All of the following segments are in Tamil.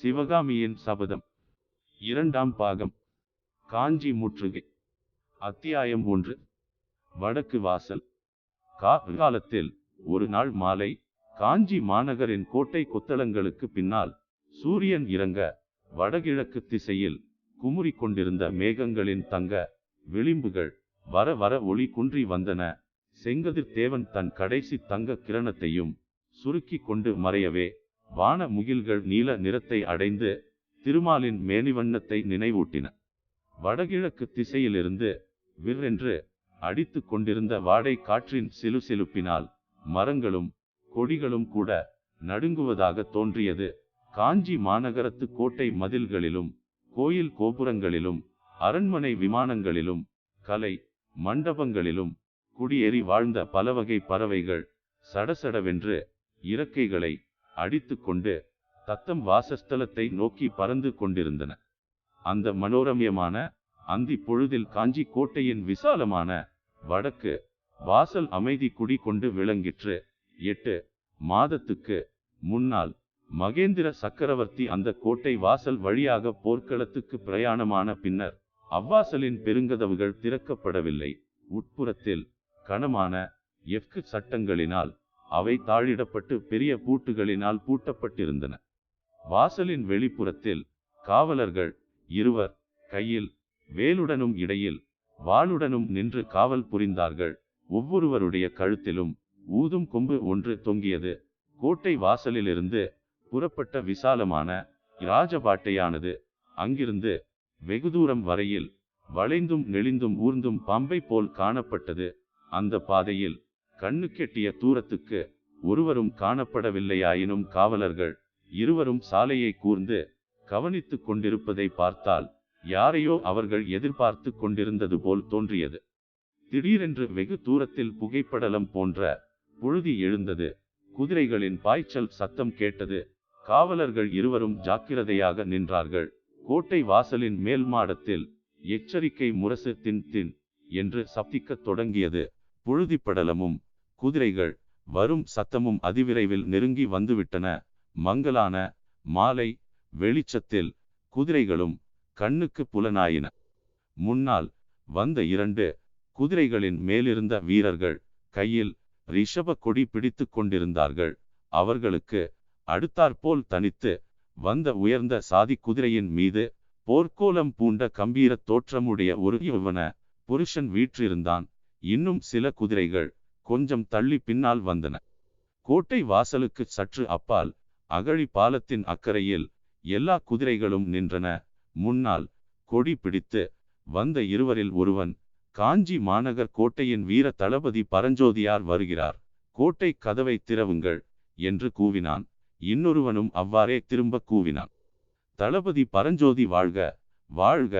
சிவகாமியின் சபதம். இரண்டாம் பாகம். காஞ்சி முற்றுகை. அத்தியாயம் ஒன்று. வடக்கு வாசல். காலத்தில் ஒரு நாள் மாலை காஞ்சி மாநகரின் கோட்டை கொத்தளங்களுக்கு பின்னால் சூரியன் இறங்க வடகிழக்கு திசையில் குமுறி கொண்டிருந்த மேகங்களின் தங்க விளிம்புகள் வர வர ஒளி குன்றி வந்தன. செங்கதிர் தேவன் தன் கடைசி தங்க கிரணத்தையும் சுருக்கி கொண்டு மறையவே வான முகில்கள் நீல நிறத்தை அடைந்து திருமாலின் மேனிவண்ணத்தை நினைவூட்டின. வடகிழக்கு திசையிலிருந்து விற்றென்று அடித்து கொண்டிருந்த வாடை காற்றின் சிலுசிலுப்பினால் மரங்களும் கொடிகளும் கூட நடுங்குவதாக தோன்றியது. காஞ்சி மாநகரத்து கோட்டை மதில்களிலும் கோயில் கோபுரங்களிலும் அரண்மனை விமானங்களிலும் கலை மண்டபங்களிலும் குடியேறி வாழ்ந்த பலவகை பறவைகள் சடசடவென்று இறக்கைகளை அடித்து கொண்டு தத்தம் வாசஸ்தலத்தை நோக்கி பறந்து கொண்டிருந்தன. அந்த மனோரமியமான அந்தி பொழுதில் காஞ்சி கோட்டையின் விசாலமான வடக்கு வாசல் அமைதி குடி கொண்டு விளங்கிற்று. எட்டு மாதத்துக்கு முன்னால் மகேந்திர சக்கரவர்த்தி அந்த கோட்டை வாசல் வழியாக போர்க்களத்துக்கு பிரயாணமான பின்னர் அவ்வாசலின் பெருங்கதவுகள் திறக்கப்படவில்லை. உட்புறத்தில் கனமான எஃகு சட்டங்களினால் அவை தாழிடப்பட்டு பெரிய பூட்டுகளினால் பூட்டப்பட்டிருந்தன. வாசலின் வெளிப்புறத்தில் காவலர்கள் இருவர் கையில் வேலுடனும் இடையில் வாளுடனும் நின்று காவல் புரிந்தார்கள். ஒவ்வொருவருடைய கழுத்திலும் ஊதும் கொம்பு ஒன்று தொங்கியது. கோட்டை வாசலிலிருந்து புறப்பட்ட விசாலமான ராஜபாட்டையானது அங்கிருந்து வெகு தூரம் வரையில் வளைந்தும் நெளிந்தும் ஊர்ந்தும் பாம்பை போல் காணப்பட்டது. அந்த பாதையில் கண்ணுக்கெட்டிய தூரத்துக்கு ஒருவரும் காணப்படவில்லையாயினும் காவலர்கள் இருவரும் சாலையை கூர்ந்து கவனித்து கொண்டிருப்பதை பார்த்தால் யாரையோ அவர்கள் எதிர்பார்த்து கொண்டிருந்தது போல் தோன்றியது. திடீரென்று வெகு தூரத்தில் புகைப்படலம் போன்ற புழுதி எழுந்தது. குதிரைகளின் பாய்ச்சல் சத்தம் கேட்டது. காவலர்கள் இருவரும் ஜாக்கிரதையாக நின்றார்கள். கோட்டை வாசலின் மேல் மாடத்தில் எச்சரிக்கை முரசு தின் தின் என்று சப்திக்கத் தொடங்கியது. புழுதிப்படலமும் குதிரைகள் வரும் சத்தமும் அதிவிரைவில் நெருங்கி வந்துவிட்டன. மங்கலான மாலை வெளிச்சத்தில் குதிரைகளும் கண்ணுக்கு புலனாயின. முன்னால் வந்த இரண்டு குதிரைகளின் மேலிருந்த வீரர்கள் கையில் ரிஷப கொடி பிடித்து கொண்டிருந்தார்கள். அவர்களுக்கு அடுத்தாற்போல் தனித்து வந்த உயர்ந்த சாதி குதிரையின் மீது போர்க்கோலம் பூண்ட கம்பீர தோற்றமுடைய ஒரு யுவன புருஷன் வீற்றிருந்தான். இன்னும் சில குதிரைகள் கொஞ்சம் தள்ளி பின்னால் வந்தன. கோட்டை வாசலுக்கு சற்று அப்பால் அகழி பாலத்தின் அக்கறையில் எல்லா குதிரைகளும் நின்றன. முன்னால் கொடி பிடித்து வந்த இருவரில் ஒருவன் காஞ்சி மாநகர் கோட்டையின் வீர தளபதி பரஞ்சோதியார் வருகிறார். கோட்டை கதவை திறவுங்கள் என்று கூவினான். இன்னொருவனும் அவ்வாறே திரும்ப கூவினான். தளபதி பரஞ்சோதி வாழ்க வாழ்க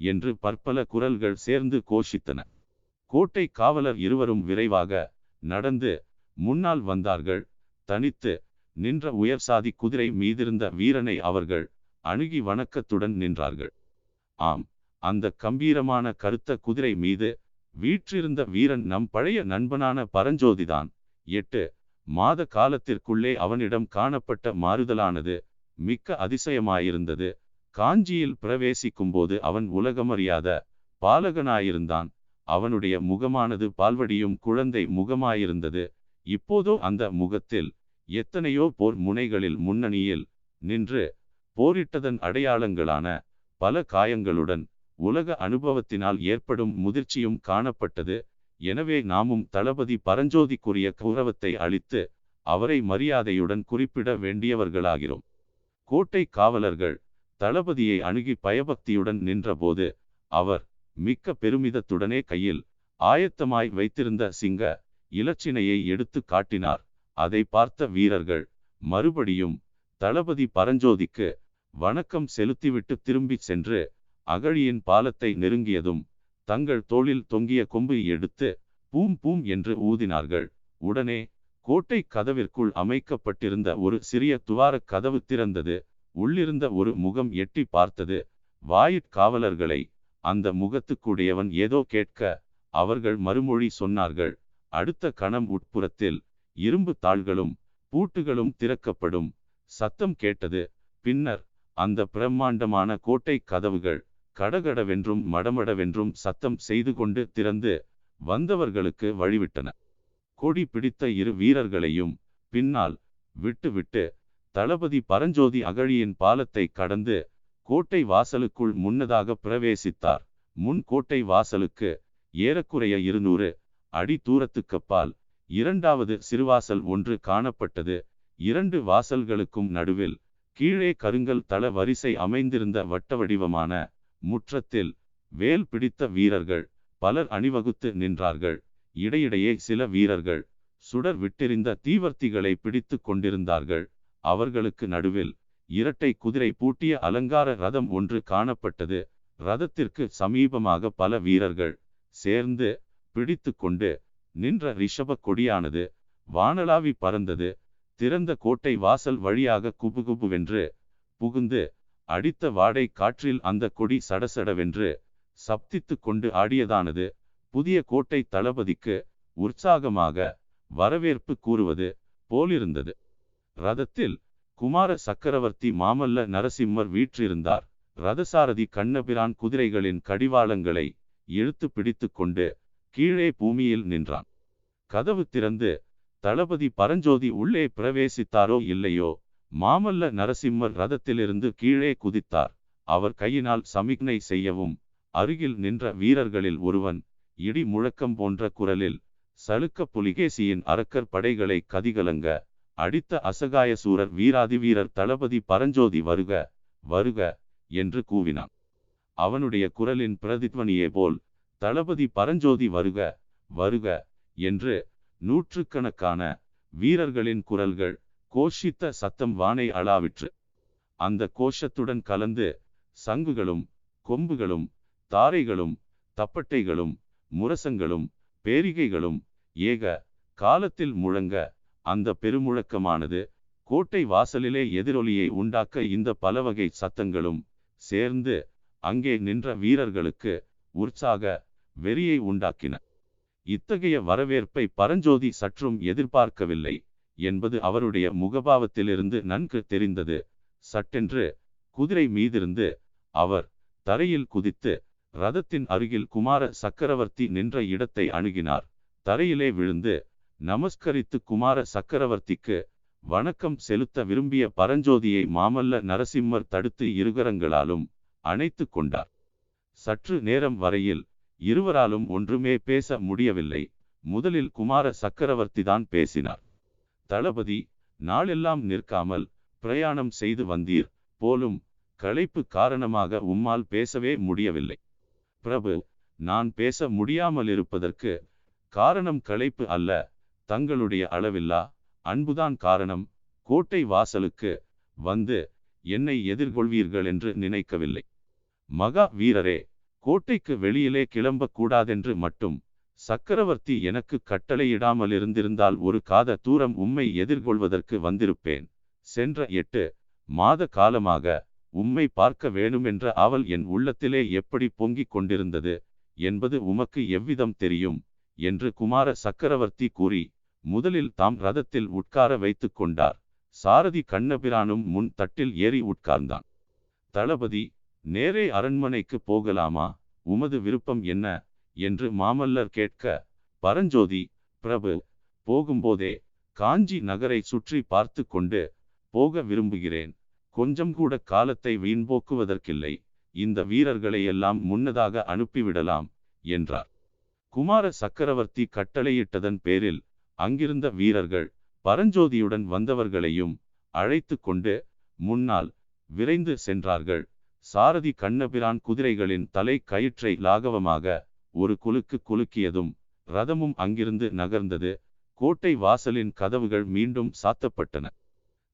என்று பற்பல குரல்கள் சேர்ந்து கோஷித்தன. கோட்டை காவலர் இருவரும் விரைவாக நடந்து முன்னால் வந்தார்கள். தனித்து நின்ற உயர்சாதி குதிரை மீதிருந்த வீரனை அவர்கள் அணுகி வணக்கத்துடன் நின்றார்கள். ஆம் அந்த கம்பீரமான கருத்த குதிரை மீது வீற்றிருந்த வீரன் நம் பழைய நண்பனான பரஞ்சோதிதான். எட்டு மாத காலத்திற்குள்ளே அவனிடம் காணப்பட்ட மாறுதலானது மிக்க அதிசயமாயிருந்தது. காஞ்சியில் பிரவேசிக்கும்போது அவன் உலகமறியாத பாலகனாயிருந்தான். அவனுடைய முகமானது பால்வடியும் குழந்தை முகமாயிருந்தது. இப்போதோ அந்த முகத்தில் எத்தனையோ போர் முனைகளில் முன்னணியில் நின்று போரிட்டதன் அடையாளங்களான பல காயங்களுடன் உலக அனுபவத்தினால் ஏற்படும் முதிர்ச்சியும் காணப்பட்டது. எனவே நாமும் தளபதி பரஞ்சோதிக்குரிய கௌரவத்தை அளித்து அவரை மரியாதையுடன் குறிப்பிட வேண்டியவர்களாகிறோம். கோட்டை காவலர்கள் தளபதியை அணுகி பயபக்தியுடன் நின்றபோது அவர் மிக்க பெருமிதத்துடனே கையில் ஆயத்தமாய் வைத்திருந்த சிங்க இலச்சினையை எடுத்து காட்டினார். அதை பார்த்த வீரர்கள் மறுபடியும் தளபதி பரஞ்சோதிக்கு வணக்கம் செலுத்திவிட்டு திரும்பிச் சென்று அகழியின் பாலத்தை நெருங்கியதும் தங்கள் தோளில் தொங்கிய கொம்பு எடுத்து பூம் பூம் என்று ஊதினார்கள். உடனே கோட்டை கதவிற்குள் அமைக்கப்பட்டிருந்த ஒரு சிறிய துவாரக் கதவு திறந்தது. உள்ளிருந்த ஒரு முகம் எட்டி பார்த்தது. வாயிற் காவலர்களை அந்த முகத்துக்குடையவன் ஏதோ கேட்க அவர்கள் மறுமொழி சொன்னார்கள். அடுத்த கணம் உட்புறத்தில் இரும்பு தாள்களும் பூட்டுகளும் திறக்கப்படும். சத்தம் கேட்டது. பின்னர் அந்த பிரம்மாண்டமான கோட்டை கதவுகள் கடகடவென்றும் மடமடவென்றும் சத்தம் செய்து கொண்டு திறந்து வந்தவர்களுக்கு வழிவிட்டன. கொடி பிடித்த இரு வீரர்களையும் பின்னால் விட்டுவிட்டு தளபதி பரஞ்சோதி அகழியின் பாலத்தை கடந்து கோட்டை வாசலுக்குள் முன்னதாக பிரவேசித்தார். முன் கோட்டை வாசலுக்கு ஏறக்குறைய இருநூறு அடி தூரத்துக்கப்பால் இரண்டாவது சிறுவாசல் ஒன்று காணப்பட்டது. இரண்டு வாசல்களுக்கும் நடுவில் கீழே கருங்கல் தள வரிசை அமைந்திருந்த வட்டவடிவமான முற்றத்தில் வேல் பிடித்த வீரர்கள் பலர் அணிவகுத்து நின்றார்கள். இடையிடையே சில வீரர்கள் சுடர் விட்டெறிந்த தீவர்த்திகளை பிடித்து கொண்டிருந்தார்கள். அவர்களுக்கு நடுவில் இரட்டை குதிரை பூட்டிய அலங்கார ரதம் ஒன்று காணப்பட்டது. ரதத்திற்கு சமீபமாக பல வீரர்கள் சேர்ந்து பிடித்து கொண்டு நின்ற ரிஷப கொடியானது வானளாவி பறந்தது. திறந்த கோட்டை வாசல் வழியாக குபுகுபுவென்று புகுந்து அடித்த வாடை காற்றில் அந்த கொடி சடசடவென்று சப்தித்து கொண்டு ஆடியதானது. புதிய கோட்டை தளபதிக்கு உற்சாகமாக வரவேற்பு கூறுவது போலிருந்தது. ரதத்தில் குமார சக்கரவர்த்தி மாமல்ல நரசிம்மர் வீற்றிருந்தார். ரதசாரதி கண்ணபிரான் குதிரைகளின் கடிவாளங்களை இழுத்து பிடித்து கொண்டு கீழே பூமியில் நின்றான். கதவு திறந்து தளபதி பரஞ்சோதி உள்ளே பிரவேசித்தாரோ இல்லையோ? மாமல்ல நரசிம்மர் ரதத்திலிருந்து கீழே குதித்தார். அவர் கையினால் சமிக்னை செய்யவும் அருகில் நின்ற வீரர்களில் ஒருவன் இடி முழக்கம் போன்ற குரலில் சலுக்க புலிகேசியின் அரக்கர் படைகளை கதிகலங்க அடித்த அசகாய சூரர் வீராதி வீரர் தளபதி பரஞ்சோதி வருக வருக என்று கூவினான். அவனுடைய குரலின் பிரதித்வனியே போல் தளபதி பரஞ்சோதி வருக வருக என்று நூற்றுக்கணக்கான வீரர்களின் குரல்கள் கோஷித்த சத்தம் வானை அளாவிற்று அந்த கோஷத்துடன் கலந்து சங்குகளும் கொம்புகளும் தாரைகளும் தப்பட்டைகளும் முரசங்களும் பேரிகைகளும் ஏக காலத்தில் முழங்க அந்த பெருமுழக்கமானது கோட்டை வாசலிலே எதிரொலியை உண்டாக்க இந்த பலவகை சத்தங்களும் சேர்ந்து அங்கே நின்ற வீரர்களுக்கு உற்சாக வெறியை உண்டாக்கின. இத்தகைய வரவேற்பை பரஞ்சோதி சற்றும் எதிர்பார்க்கவில்லை என்பது அவருடைய முகபாவத்திலிருந்து நன்கு தெரிந்தது. சட்டென்று குதிரை மீதிருந்து அவர் தரையில் குதித்து ரதத்தின் அருகில் குமார சக்கரவர்த்தி நின்ற இடத்தை அணுகினார். தரையிலே விழுந்து நமஸ்கரித்து குமார சக்கரவர்த்திக்கு வணக்கம் செலுத்த விரும்பிய பரஞ்சோதியை மாமல்ல நரசிம்மர் தடுத்து இருகரங்களாலும் அணைத்து கொண்டார். சற்று நேரம் வரையில் இருவராலும் ஒன்றுமே பேச முடியவில்லை. முதலில் குமார சக்கரவர்த்தி தான் பேசினார். தளபதி நாளெல்லாம் நிற்காமல் பிரயாணம் செய்து வந்தீர் போலும் களைப்பு காரணமாக உம்மால் பேசவே முடியவில்லை. பிரபு நான் பேச முடியாமல் இருப்பதற்கு காரணம் களைப்பு அல்ல. தங்களுடைய அளவில்லா. அன்புதான் காரணம். கோட்டை வாசலுக்கு வந்து என்னை எதிர்கொள்வீர்கள் என்று நினைக்கவில்லை. மகா வீரரே கோட்டைக்கு வெளியிலே கிளம்பக்கூடாதென்று மட்டும். சக்கரவர்த்தி எனக்கு கட்டளையிடாமல் இருந்திருந்தால் ஒரு காத தூரம் உம்மை எதிர்கொள்வதற்கு வந்திருப்பேன். சென்ற எட்டு மாத காலமாக உம்மை பார்க்க வேணுமென்ற அவள் என் உள்ளத்திலே எப்படி பொங்கிக் கொண்டிருந்தது? என்பது உமக்கு எவ்விதம் தெரியும்? என்று குமார சக்கரவர்த்தி கூறி முதலில் தாம் ரதத்தில் உட்கார வைத்து கொண்டார். சாரதி கண்ணபிரானும் முன் தட்டில் ஏறி உட்கார்ந்தான். தளபதி நேரே அரண்மனைக்கு போகலாமா? உமது விருப்பம் என்ன? என்று மாமல்லர் கேட்க பரஞ்சோதி பிரபு போகும்போதே காஞ்சி நகரை சுற்றி பார்த்து கொண்டு போக விரும்புகிறேன். கொஞ்சம் கூட காலத்தை வீண்போக்குவதற்கில்லை இந்த வீரர்களை எல்லாம் முன்னதாக அனுப்பிவிடலாம் என்றார். குமார சக்கரவர்த்தி கட்டளையிட்டதன் பேரில் அங்கிருந்த வீரர்கள் பரஞ்சோதியுடன் வந்தவர்களையும் அழைத்து கொண்டு முன்னால் விரைந்து சென்றார்கள். சாரதி கண்ணபிரான் குதிரைகளின் தலை கயிற்றை லாகவமாக ஒரு குலுக்கு குலுக்கியதும் ரதமும் அங்கிருந்து நகர்ந்தது. கோட்டை வாசலின் கதவுகள் மீண்டும் சாத்தப்பட்டன.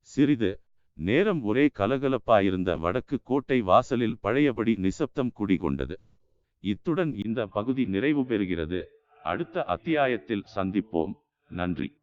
சிறிது நேரம் ஒரே கலகலப்பாயிருந்த வடக்கு கோட்டை வாசலில் பழையபடி நிசப்தம் குடிகொண்டது. இத்துடன் இந்த பகுதி நிறைவு பெறுகிறது. அடுத்த அத்தியாயத்தில் சந்திப்போம். நன்றி.